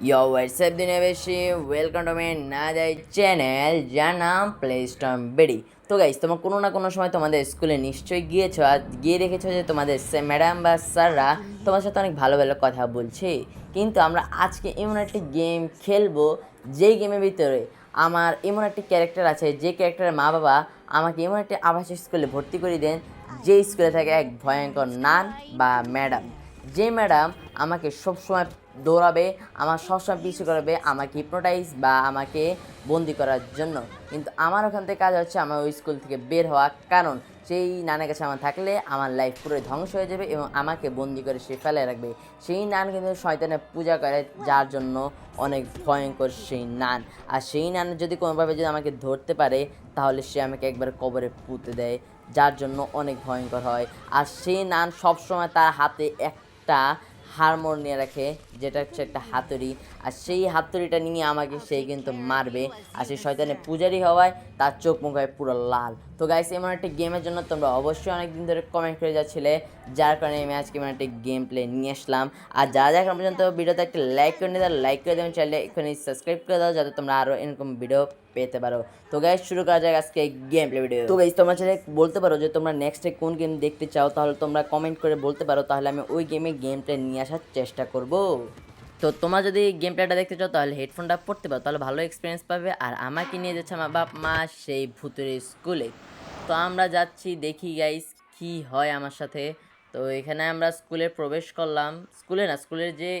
What's up দিনে বেশি welcome to my নাদাই চ্যানেল যার নাম প্লে স্টম বেডি তো গাইস তোমার কোনো না কোনো সময় তোমাদের স্কুলে নিশ্চয়ই গিয়েছো আর গিয়ে দেখেছ যে তোমাদের ম্যাডাম বা স্যাররা তোমার সাথে অনেক ভালো ভালো কথা বলছে। কিন্তু আমরা আজকে এমন একটি গেম খেলব, যেই গেমের ভিতরে আমার এমন একটি ক্যারেক্টার আছে, যে ক্যারেক্টারের মা বাবা আমাকে এমন একটি আবাসিক স্কুলে ভর্তি করে দেন যে স্কুলে থাকে এক ভয়ঙ্কর নান বা ম্যাডাম যে ম্যাডাম আমাকে সবসময় দৌড়াবে, আমার সবসময় পিছু করাবে, আমাকে হিপনোটাইজ বা আমাকে বন্দি করার জন্য। কিন্তু আমার ওখান থেকে কাজ হচ্ছে আমার ওই স্কুল থেকে বের হওয়া। কারণ সেই নানের কাছে আমার থাকলে আমার লাইফ পুরো ধ্বংস হয়ে যাবে এবং আমাকে বন্দি করে সে ফেলে রাখবে। সেই নান কিন্তু শয়তানের পূজা করে, যার জন্য অনেক ভয়ঙ্কর সেই নান। আর সেই নান যদি কোনোভাবে যদি আমাকে ধরতে পারে, তাহলে সে আমাকে একবার কবরে পুঁতে দেয়, যার জন্য অনেক ভয়ঙ্কর হয়। আর সেই নান সবসময় তার হাতে একটা হারমোন নিয়ে রাখে, যেটা হচ্ছে একটা হাতুড়ি। আর সেই হাতুড়িটা নিয়ে আমাকে সে কিন্তু মারবে। আর সেই শয়তানের পূজারি হওয়ায় তার চোখ মুখ হয় পুরো লাল। তো গাইস এমন একটা গেমের জন্য তোমরা অবশ্যই অনেক দিন ধরে কমেন্ট করে যাচ্ছিলে, যার কারণে আমি আজকে এমন একটা গেম প্লে নিয়ে আসলাম। আর যারা যারা পর্যন্ত ভিডিওতে একটা লাইক করে নিয়ে লাইক করে দেবেন, চাইলে এখানে সাবস্ক্রাইব করে দাও, যাতে তোমরা আরও এরকম ভিডিও পেতে পারো। তো গাইস শুরু করা যাক আজকে গেম প্লে ভিডিও তো গাইস তোমরা চাইলে বলতে পারো যে তোমরা নেক্সটে কোন গেম দেখতে চাও, তাহলে তোমরা কমেন্ট করে বলতে পারো, তাহলে আমি ওই গেমে গেম প্লে নিয়ে আসার চেষ্টা করব। তো তোমরা যদি গেম প্লেটা দেখতে চাও, তাহলে হেডফোনটা পড়তে পারো, তাহলে ভালো এক্সপিরিয়েন্স পাবে। আর আমাকে নিয়ে যাচ্ছে আমার বাপ মা সেই ভুতুরে স্কুলে তো আমরা যাচ্ছি, দেখি গাইস কি হয় আমার সাথে। তো এখানে আমরা স্কুলে প্রবেশ করলাম। স্কুলে না স্কুলের যে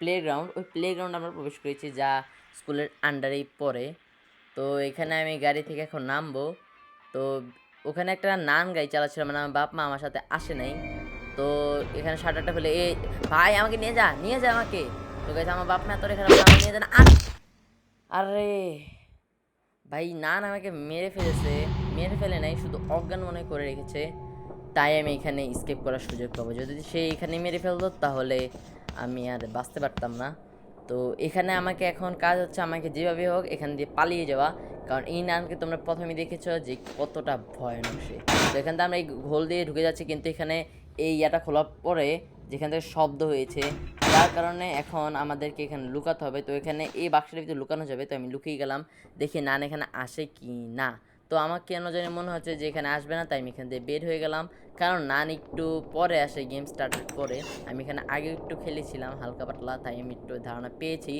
প্লেগ্রাউন্ড ওই প্লেগ্রাউন্ড আমরা প্রবেশ করেছি, যা স্কুলের আন্ডারেই পড়ে। তো এখানে আমি গাড়ি থেকে এখন নামবো। তো ওখানে একটা নান গাড়ি চালাচ্ছিল মানে আমার বাপ মা আমার সাথে আসে নাই। তো এখানে শাটারটা ফেলে এ, ভাই আমাকে নিয়ে যা নিয়ে যা আমাকে। তো গেছে আমার বাপ মা তোর এখানে নিয়ে না। আর আরে! ভাই নান আমাকে মেরে ফেলেছে। মেরে ফেলে নাই, শুধু অজ্ঞান মনে করে রেখেছে। তাই আমি এখানে স্কেপ করার সুযোগ পাবো। যদি সে এখানে মেরে ফেলতো, তাহলে আমি আর বাঁচতে পারতাম না। তো এখানে আমাকে এখন কাজ হচ্ছে, আমাকে যেভাবে হোক, এখান দিয়ে পালিয়ে যাওয়া। কারণ এই নানকে তোমরা প্রথমে দেখেছ যে কতটা ভয়ানক সে। তো এখান থেকে আমরা এই ঘোল দিয়ে ঢুকে যাচ্ছি, কিন্তু এখানে এই ইয়াটা খোলার পরে যেখান থেকে শব্দ হয়েছে যার কারণে এখন আমাদেরকে এখানে লুকাতে হবে। তো এখানে এই বাক্সের ভিতরে লুকানো যাবে, তো আমি লুকিয়ে গেলাম, দেখি নান এখানে আসে কি না। তো আমার কেন জানি মনে হচ্ছে যে এখানে আসবে না, তাই আমি এখান থেকে বের হয়ে গেলাম। কারণ নান একটু পরে আসে গেম স্টার্টের পরে আমি এখানে আগে একটু খেলেছিলাম, হালকা পাতলা, তাই আমি একটু ধারণা পেয়েছি।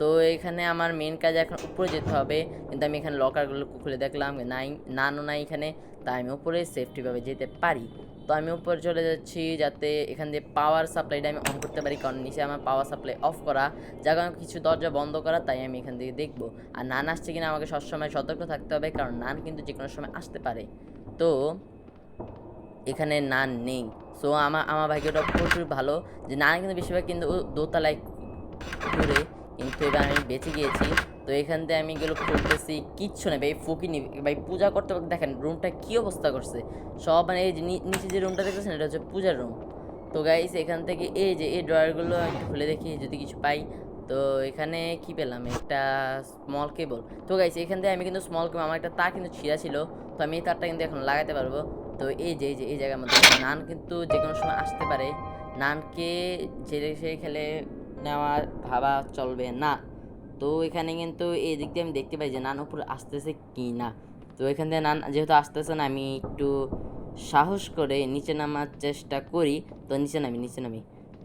তো এখানে আমার মেন কাজ এখন উপরে যেতে হবে। কিন্তু আমি এখানে লকারগুলো খুলে দেখলাম নাই নানও নাই এখানে, তাই আমি উপরে সেফটিভাবে যেতে পারি। তো আমি উপরে চলে যাচ্ছি যাতে এখান দিয়ে পাওয়ার সাপ্লাইটা আমি অন করতে পারি, কারণ নিচে আমার পাওয়ার সাপ্লাই অফ করা, যার কারণে কিছু দরজা বন্ধ করা, তাই আমি এখান থেকে দেখব। আর নান আসছে কিনা আমাকে সবসময় সতর্ক থাকতে হবে, কারণ নান কিন্তু যে কোনো সময় আসতে পারে। তো এখানে নান নেই। সো আমার আমার ভাগ্যটা প্রচুর ভালো যে নান কিন্তু বেশিরভাগ কিন্তু দোতলায় ঘুরে কিন্তু এবার আমি বেঁচে গিয়েছি। তো এখান থেকে আমি এগুলো খুলতেছি, কিচ্ছু নেই ভাই, ফকিনি। ভাই, পূজা করতে দেখেন রুমটা কী অবস্থা করছে? সব মানে এই যে নি- নিচে যে রুমটা দেখতেছেন, এটা হচ্ছে পূজার রুম তো গাইস এখান থেকে এই যে, এই ড্রয়ারগুলো একটু খুলে দেখি, যদি কিছু পাই। তো এখানে কি পেলাম? একটা স্মল কেবল তো গাইস এখান থেকে আমি কিন্তু স্মল কেবল আমার একটা তার কিন্তু ছিঁড়া ছিল। তো আমি এই তারটা কিন্তু এখন লাগাতে পারব। তো এই যে এই যে, এই জায়গার মধ্যে নান কিন্তু যে কোনো সময় আসতে পারে। নানকে যে সে খেলে নেওয়া ভাবা চলবে না। তো এখানে কিন্তু এই দিক দিয়ে আমি দেখতে পাই যে নান উপরে আসতেছে কি না তো এখান থেকে নান, যেহেতু আসতেছে না, আমি একটু সাহস করে নিচে নামার চেষ্টা করি। তো নিচে নামি নিচে নামি।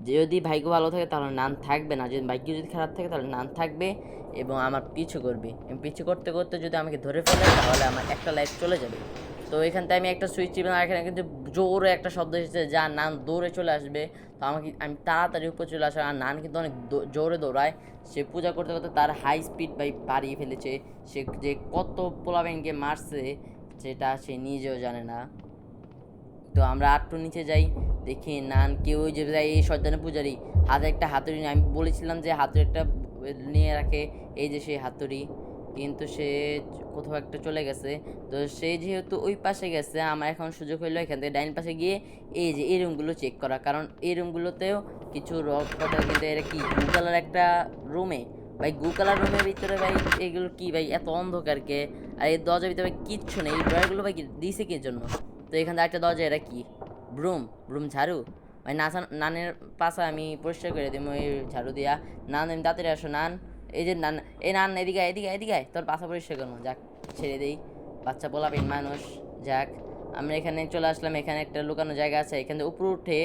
যদি ভাগ্য ভালো থাকে, তাহলে নান থাকবে না। যদি ভাগ্য যদি খারাপ থাকে, তাহলে নান থাকবে এবং আমার পিছু করবে। পিছু করতে করতে যদি আমাকে ধরে ফেলে, তাহলে আমার একটা লাইফ চলে যাবে। তো এখান থেকে আমি একটা সুইচ টিপলাম আর এখানে কিন্তু জোরে একটা শব্দ এসেছে যা নান দৌড়ে চলে আসবে। তো আমাকে, আমি তাড়াতাড়ি উপরে চলে আসা আর নান কিন্তু অনেক জোরে দৌড়ায়। সে পূজা করতে করতে তার হাই স্পিড বাই বাড়িয়ে ফেলেছে। সে যে কত পোলাবেনকে মারছে, সেটা সে নিজেও জানে না। তো আমরা আটটু নিচে যাই, দেখি নান কেউ যে যায় এই শয়তানের পূজারি, হাতে একটা হাতুড়ি আমি বলেছিলাম যে হাতুড়ি একটা নিয়ে রাখে, এই যে সেই হাতুড়ি। কিন্তু সে কোথাও একটা চলে গেছে। তো সে যেহেতু ওই পাশে গেছে, আমার এখন সুযোগ হইল এখান থেকে ডাইন পাশে গিয়ে এই যে এই রুমগুলো চেক করা। কারণ এই রুমগুলোতেও কিছু রক কথা কিন্তু এরা কি ব্লু কালার একটা রুমে ভাই গু কালার রুমের ভিতরে ভাই, এগুলো কি ভাই, এত অন্ধকারকে আর এই দরজার ভিতরে ভাই কিচ্ছু নেই। এই ড্রয়ারগুলো ভাই দিছে কি জন্য? তো এখান একটা দরজা এটা কি? ব্রুম ব্রুম ঝাড়ু? ওই নাসা নানের পাশা আমি পরিষ্কার করে দিই ওই ঝাড়ু দিয়া। নান, আমি তাড়াতাড়ি আসো, নান। এই যে নান, এই নান, এদিকে এদিকে এদিকে তোর পাশা পরিষ্কার করব। যাক, ছেড়ে দেই। বাচ্চা পোলাপিন মানুষ। যাক, আমরা এখানে চলে আসলাম। এখানে একটা লুকানো জায়গা আছে। এখান থেকে উপরে উঠে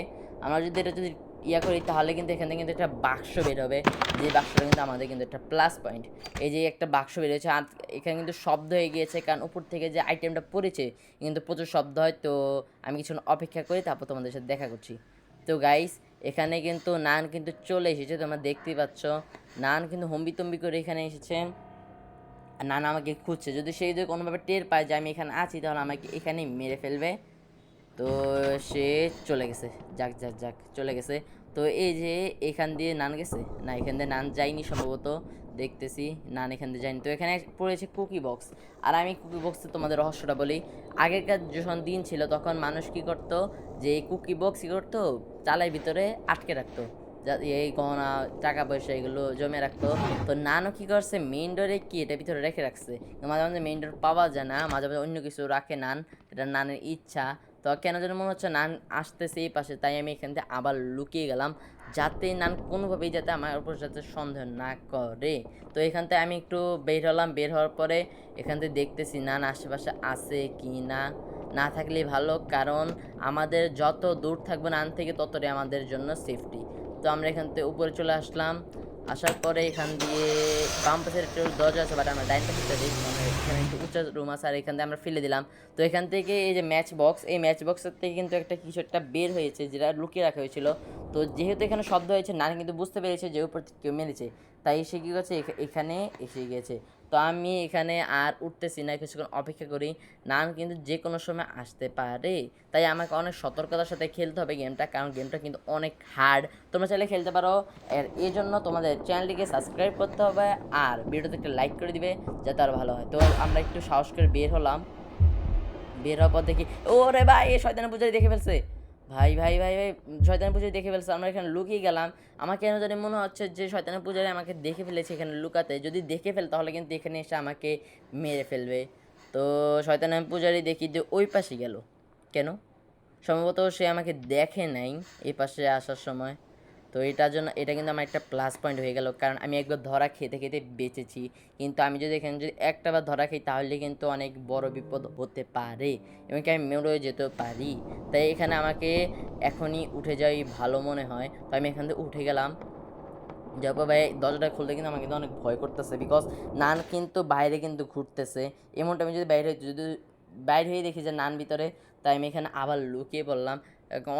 আমরা যদি এটা যদি ইয়া করি, তাহলে কিন্তু এখান থেকে কিন্তু একটা বাক্স বের হবে। যে বাক্সটা কিন্তু আমাদের কিন্তু একটা প্লাস পয়েন্ট এই যে একটা বাক্স বের হয়েছে। আর এখানে কিন্তু শব্দ হয়ে গিয়েছে, কারণ উপর থেকে যে আইটেমটা পড়েছে, কিন্তু প্রচুর শব্দ হয়। তো আমি কিছুক্ষণ অপেক্ষা করি তারপর তোমাদের সাথে দেখা করছি। তো গাইস এখানে কিন্তু নান কিন্তু চলে এসেছে, তোমরা দেখতেই পাচ্ছ। নান কিন্তু হম্বি তম্বি করে এখানে এসেছে। নানা আমাকে খুঁজছে। যদি সেই যদি কোনোভাবে টের পায় যে আমি এখানে আছি, তাহলে আমাকে এখানেই মেরে ফেলবে। তো সে চলে গেছে। যাক যাক যাক, চলে গেছে। তো এই যে এখান দিয়ে নান গেছে? না, এখান দিয়ে নান যায়নি সম্ভবত। দেখতেছি, নান এখান দিয়ে যায়নি। তো এখানে পড়েছে কুকি বক্স। আর আমি কুকি বক্সে তোমাদের রহস্যটা বলি। আগেকার যখন দিন ছিল, তখন মানুষ কি করতো? যে এই কুকি বক্স কী করতো? চালের ভিতরে আটকে রাখতো। এই গহনা, টাকা পয়সা এগুলো জমে রাখতো। তো নানও কি করছে? মেইন ডোরে কি এটা ভিতরে রেখে রাখছে? মাঝে মাঝে মেইন ডোর পাওয়া যায় না, মাঝে মাঝে অন্য কিছু রাখে নান। এটা নানের ইচ্ছা। তো কেন যেন মনে হচ্ছে নান আসতেছে এই পাশে, তাই আমি এখান থেকে আবার লুকিয়ে গেলাম, যাতে নান কোনোভাবেই যাতে আমার উপর যাতে সন্দেহ না করে। তো এখান থেকে আমি একটু বের হলাম, বের হওয়ার পরে এখান থেকে দেখতেছি নান আশেপাশে আছে কি না। না থাকলেই ভালো, কারণ আমাদের যত দূর থাকবে নান থেকে ততটাই আমাদের জন্য সেফটি তো আমরা এখান থেকে উপরে চলে আসলাম আসার পরে এখান দিয়ে বাম পাশের একটু দরজা আছে বাট আমরা ডাইন পাশে চলে এখানে একটু উঁচা রুম আছে, আর এখান থেকে আমরা ফেলে দিলাম। তো এখান থেকে এই যে ম্যাচ বক্স এই ম্যাচ বক্সের থেকে কিন্তু একটা কিছু একটা বের হয়েছে, যেটা লুকিয়ে রাখা হয়েছিল। তো যেহেতু এখানে শব্দ হয়েছে নানি কিন্তু বুঝতে পেরেছে যে উপর কেউ মেরেছে। তাই এসে কী করছে? এখা- এখানে এসে গিয়েছে তো আমি এখানে আর উঠতেছি না, কিছুক্ষণ অপেক্ষা করি। নান কিন্তু যে কোনো সময় আসতে পারে। তাই আমাকে অনেক সতর্কতার সাথে খেলতে হবে গেমটা, কারণ গেমটা কিন্তু অনেক হার্ড তোমরা চাইলে খেলতে পারো। এর এই জন্য তোমাদের চ্যানেলটিকে সাবস্ক্রাইব করতে হবে আর ভিডিওতে একটা লাইক করে দিবে, যাতে আরও ভালো হয়। তো আমরা একটু সাহস করে বের হলাম। বের হওয়ার পর দেখি, ওরে ভাই, এ শয়তানের পূজারি দেখে ফেলছে। ভাই ভাই ভাই ভাই, শয়তানের পূজারি দেখে ফেলছে, আমরা এখানে লুকিয়ে গেলাম। আমার কেন জানি মনে হচ্ছে যে শয়তানের পূজারি আমাকে দেখে ফেলেছে এখানে লুকাতে। যদি দেখে ফেল, তাহলে কিন্তু এখানে এসে আমাকে মেরে ফেলবে। তো শয়তানের পূজারি দেখি যে ওই পাশে গেল। কেন? সম্ভবত সে আমাকে দেখে নাই এই পাশে আসার সময়। তো এটার জন্য, এটা কিন্তু আমার একটা প্লাস পয়েন্ট হয়ে গেল। কারণ আমি একবার ধরা খেতে খেতে বেঁচেছি। কিন্তু আমি যদি এখানে যদি একটা বার ধরা খাই, তাহলে কিন্তু অনেক বড় বিপদ হতে পারে। এবং আমি মরে যেতে পারি। তাই এখানে আমাকে এখনই উঠে যাই ভালো মনে হয়। তো আমি এখান থেকে উঠে গেলাম। যাব ভাই, দরজাটা খুলতে কিন্তু আমাকে কিন্তু অনেক ভয় করতেছে। বিকজ নান কিন্তু বাইরে কিন্তু ঘুরতেছে। এমনটা আমি যদি বাইরে যদি বাইরে হয়ে দেখি যে নান ভিতরে, তাই আমি এখানে আবার লুকিয়ে পড়লাম।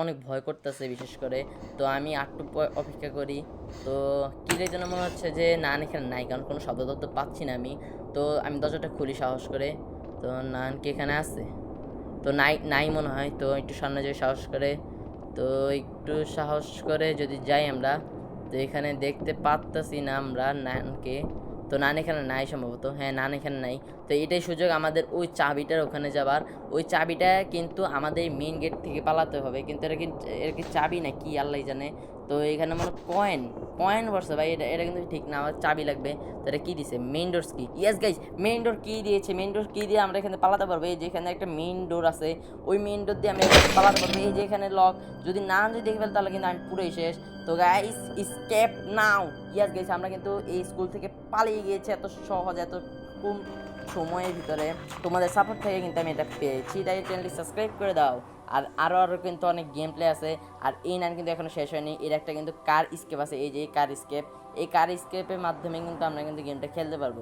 অনেক ভয় করতেছে বিশেষ করে। তো আমি আটটু অপেক্ষা করি। তো কিরের যেন মনে হচ্ছে যে, নান এখানে নাই, কারণ কোনো শব্দ তো পাচ্ছি না আমি। তো আমি দরজাটা খুলি সাহস করে। তো নান কি এখানে আছে? তো নাই নাই মনে হয়। তো একটু সামনে যাই সাহস করে। তো একটু সাহস করে যদি যাই আমরা। তো এখানে দেখতে পারতাছি না আমরা নানকে। তো নান এখানে নাই সম্ভবত। হ্যাঁ নান এখানে নাই। তো এটাই সুযোগ আমাদের ওই চাবিটার ওখানে যাবার। ওই চাবিটা কিন্তু আমাদের মেইন গেট থেকে পালাতে হবে। কিন্তু এটা কিন্তু এর কি চাবি না কি আল্লাহ জানে। তো এখানে মনে কয়েন কয়েন বসছে ভাই, এটা এটা কিন্তু ঠিক না। আমার চাবি লাগবে। তো এটা কী দিছে? মেইন ডোরস কি? ইয়াস গাইজ মেইন ডোর কী দিয়েছে। মেইন ডোর কী দিয়ে আমরা এখানে পালাতে পারব। এই যে এখানে একটা মেইন ডোর আছে, ওই মেইন ডোর দিয়ে আমরা পালাতে পারব। এই যে এখানে লক যদি না যদি দেখে ফেল তাহলে কিন্তু আমি পুরোই শেষ। তো guys escape now yes guys আমরা কিন্তু এই স্কুল থেকে পালিয়ে গিয়েছে এত সহজ, এত কম সময়ের ভিতরে। তোমাদের সাপোর্ট থেকে কিন্তু আমি এটা পেয়েছি। তাই চ্যানেলটি সাবস্ক্রাইব করে দাও। আর আরও আরও কিন্তু অনেক গেম প্লে আছে। আর এই নান কিন্তু এখনও শেষ হয়নি। এর একটা কিন্তু কার স্কেপ আছে। এই যে কার স্কেপ এই কার স্কেপের মাধ্যমে কিন্তু আমরা কিন্তু গেমটা খেলতে পারব।